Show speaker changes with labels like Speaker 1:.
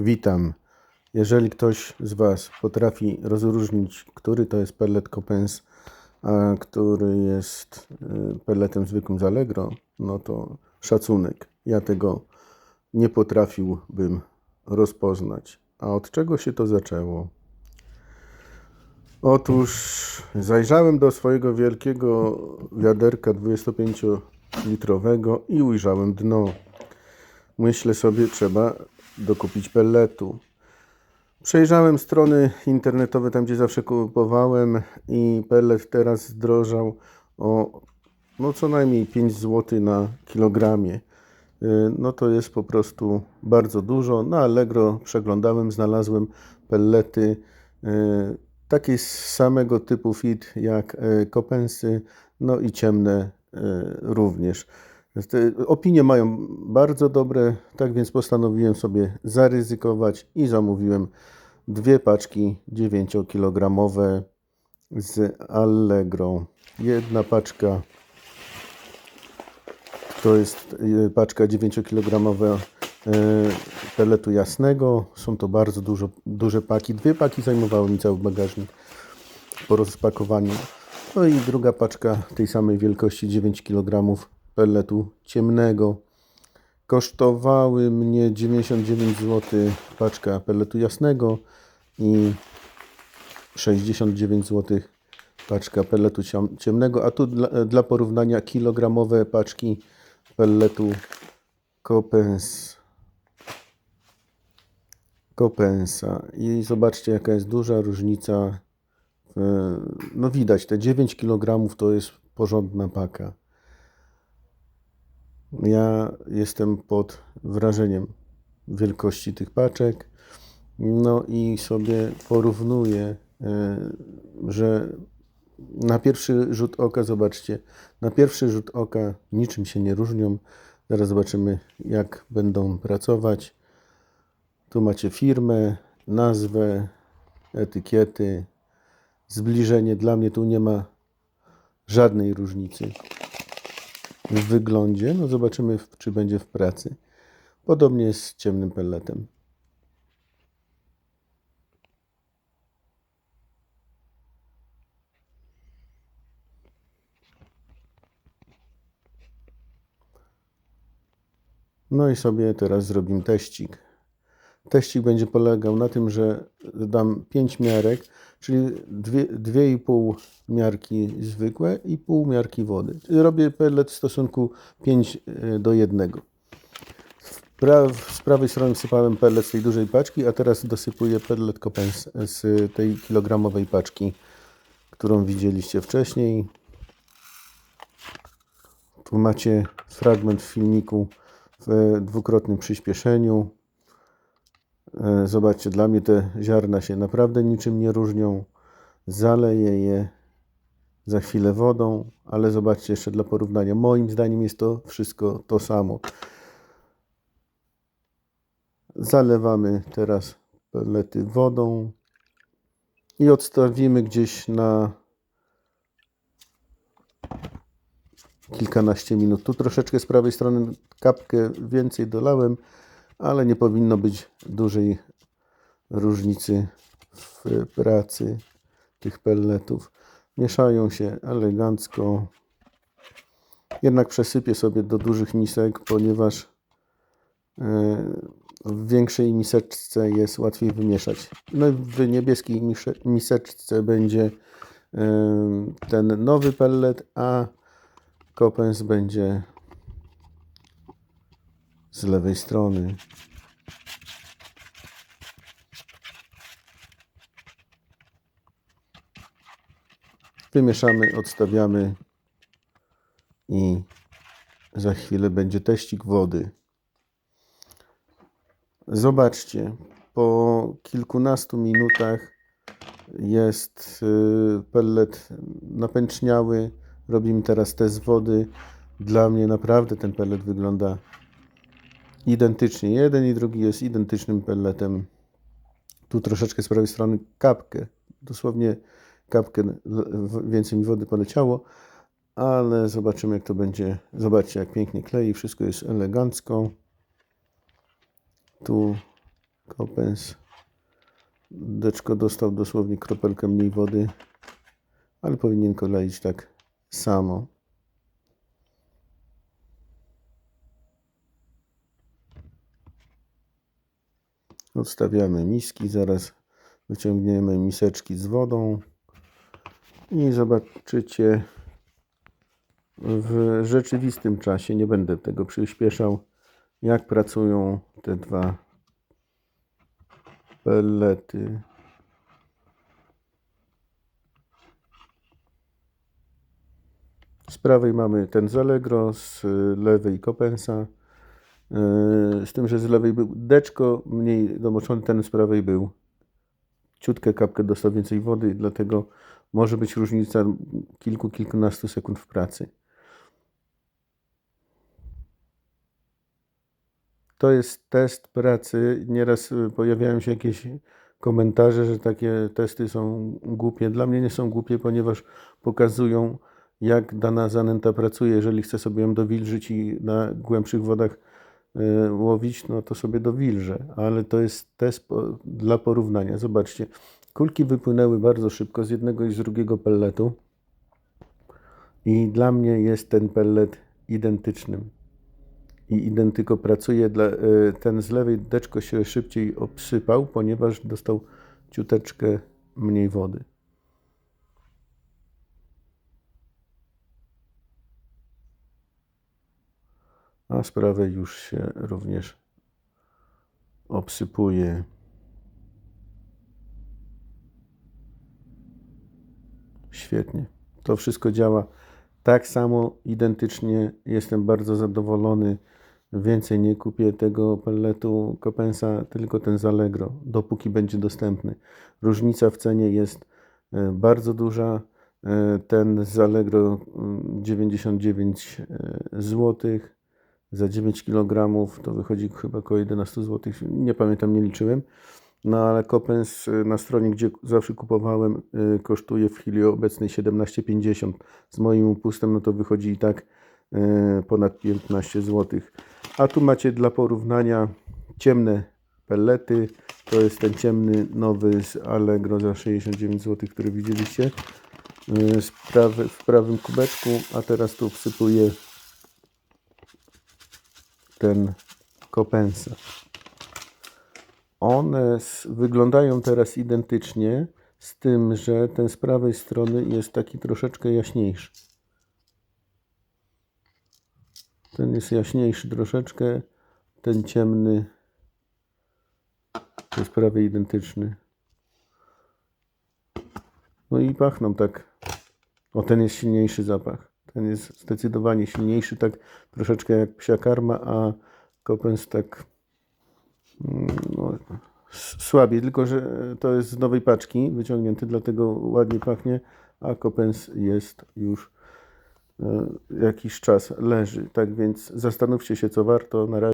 Speaker 1: Witam. Jeżeli ktoś z Was potrafi rozróżnić, który to jest pellet Coppens, a który jest y, pelletem zwykłym z Allegro, no to szacunek. Ja tego nie potrafiłbym rozpoznać. A od czego się to zaczęło? Otóż zajrzałem do swojego wielkiego wiaderka 25-litrowego i ujrzałem dno. Myślę sobie, trzeba dokupić pelletu. Przejrzałem strony internetowe, tam gdzie zawsze kupowałem i pellet teraz zdrożał o no co najmniej 5 zł na kilogramie. Y, No to jest po prostu bardzo dużo. Na Allegro przeglądałem, znalazłem pellety y, takie samego typu fit jak y, Coppensy, no i ciemne y, również. Opinie mają bardzo dobre, tak więc postanowiłem sobie zaryzykować i zamówiłem dwie paczki 9-kilogramowe z Allegro. Jedna paczka to jest y, paczka 9-kilogramowa y, peletu jasnego. Są to bardzo dużo, duże paki. Dwie paki zajmowały mi cały bagażnik po rozpakowaniu. No i druga paczka tej samej wielkości 9 kg pelletu ciemnego. Kosztowały mnie 99 zł paczka pelletu jasnego i 69 zł paczka pelletu ciemnego, a tu dla, dla porównania kilogramowe paczki pelletu Coppens. Copensa. I zobaczcie jaka jest duża różnica. No widać, te 9 kg to jest porządna paka. Ja jestem pod wrażeniem wielkości tych paczek. No i sobie porównuję, e, że na pierwszy rzut oka, zobaczcie, na pierwszy rzut oka niczym się nie różnią. Zaraz zobaczymy, jak będą pracować. Tu macie firmę, nazwę, etykiety, zbliżenie. Dla mnie tu nie ma żadnej różnicy w wyglądzie. No zobaczymy, czy będzie w pracy. Podobnie z ciemnym pelletem. No i sobie teraz zrobimy teścik. Teścik będzie polegał na tym, że dam 5 miarek, czyli dwie- 2,5 miarki zwykłe i pół miarki wody. Robię pellet w stosunku 5 do 1. W pra- Z prawej strony wsypałem pellet z tej dużej paczki, a teraz dosypuję pellet Coppens z tej kilogramowej paczki, którą widzieliście wcześniej. Tu macie fragment w filmiku w dwukrotnym przyspieszeniu. E, Zobaczcie, dla mnie te ziarna się naprawdę niczym nie różnią. Zaleję je za chwilę wodą, ale zobaczcie jeszcze dla porównania. Moim zdaniem jest to wszystko to samo. Zalewamy teraz pellety wodą i odstawimy gdzieś na kilkanaście minut. Tu troszeczkę z prawej strony kapkę więcej dolałem, ale nie powinno być dużej różnicy w pracy tych pelletów. Mieszają się elegancko. Jednak przesypię sobie do dużych misek, ponieważ e, w większej miseczce jest łatwiej wymieszać. No i w niebieskiej miseczce będzie e, ten nowy pellet, a Kopens będzie z lewej strony. Wymieszamy, odstawiamy i za chwilę będzie teścik wody. Zobaczcie, po kilkunastu minutach jest y, pellet napęczniały. Robimy teraz test wody. Dla mnie naprawdę ten pellet wygląda identycznie. Jeden i drugi jest identycznym pelletem. Tu troszeczkę z prawej strony kapkę, dosłownie kapkę więcej mi wody poleciało, ale zobaczymy jak to będzie. Zobaczcie jak pięknie klei, wszystko jest elegancko. Tu Kopens. Deczko dostał dosłownie kropelkę mniej wody, ale powinien koleić tak samo. Odstawiamy miski, zaraz wyciągniemy miseczki z wodą i zobaczycie w rzeczywistym czasie, nie będę tego przyspieszał, jak pracują te dwa pellety. Z prawej mamy ten z Allegro, z lewej Kopensa. Yy, Z tym, że z lewej był deczko mniej domoczony, ten z prawej był ciutkę kapkę dostał więcej wody, dlatego może być różnica kilku, kilkunastu sekund w pracy. To jest test pracy. Nieraz y, pojawiają się jakieś komentarze, że takie testy są głupie. Dla mnie nie są głupie, ponieważ pokazują, jak dana zanęta pracuje. Jeżeli chcę sobie ją dowilżyć i na głębszych wodach łowić, no to sobie dowilżę. Ale to jest test dla porównania. Zobaczcie, kulki wypłynęły bardzo szybko z jednego i z drugiego pelletu. I dla mnie jest ten pellet identycznym i identyko pracuje. Dla, y, ten z lewej deczko się szybciej obsypał, ponieważ dostał ciuteczkę mniej wody. A z prawej już się również obsypuje. Świetnie. To wszystko działa tak samo, identycznie. Jestem bardzo zadowolony. Więcej nie kupię tego pelletu Copensa, tylko ten z Allegro, dopóki będzie dostępny. Różnica w cenie jest e, bardzo duża. E, Ten z Allegro mm, 99 zł za 9 kg to wychodzi chyba około 11 zł. Nie pamiętam, nie liczyłem. No ale Kopens y, na stronie, gdzie zawsze kupowałem, y, kosztuje w chwili obecnej 17,50. Z moim upustem, no to wychodzi i tak y, ponad 15 zł. A tu macie dla porównania ciemne pellety. To jest ten ciemny nowy z Allegro za 69 zł, który widzieliście prawy, w prawym kubeczku. A teraz tu wsypuję ten Kopensa. One wyglądają teraz identycznie, z tym, że ten z prawej strony jest taki troszeczkę jaśniejszy. Ten jest jaśniejszy troszeczkę, ten ciemny jest prawie identyczny. No i pachną tak. O, ten jest silniejszy zapach. Ten jest zdecydowanie silniejszy, tak troszeczkę jak psia karma, a Kopens tak no, s- słabiej, tylko że to jest z nowej paczki wyciągnięty, dlatego ładnie pachnie, a Kopens jest już e, jakiś czas leży. Tak więc zastanówcie się, co warto. Na razie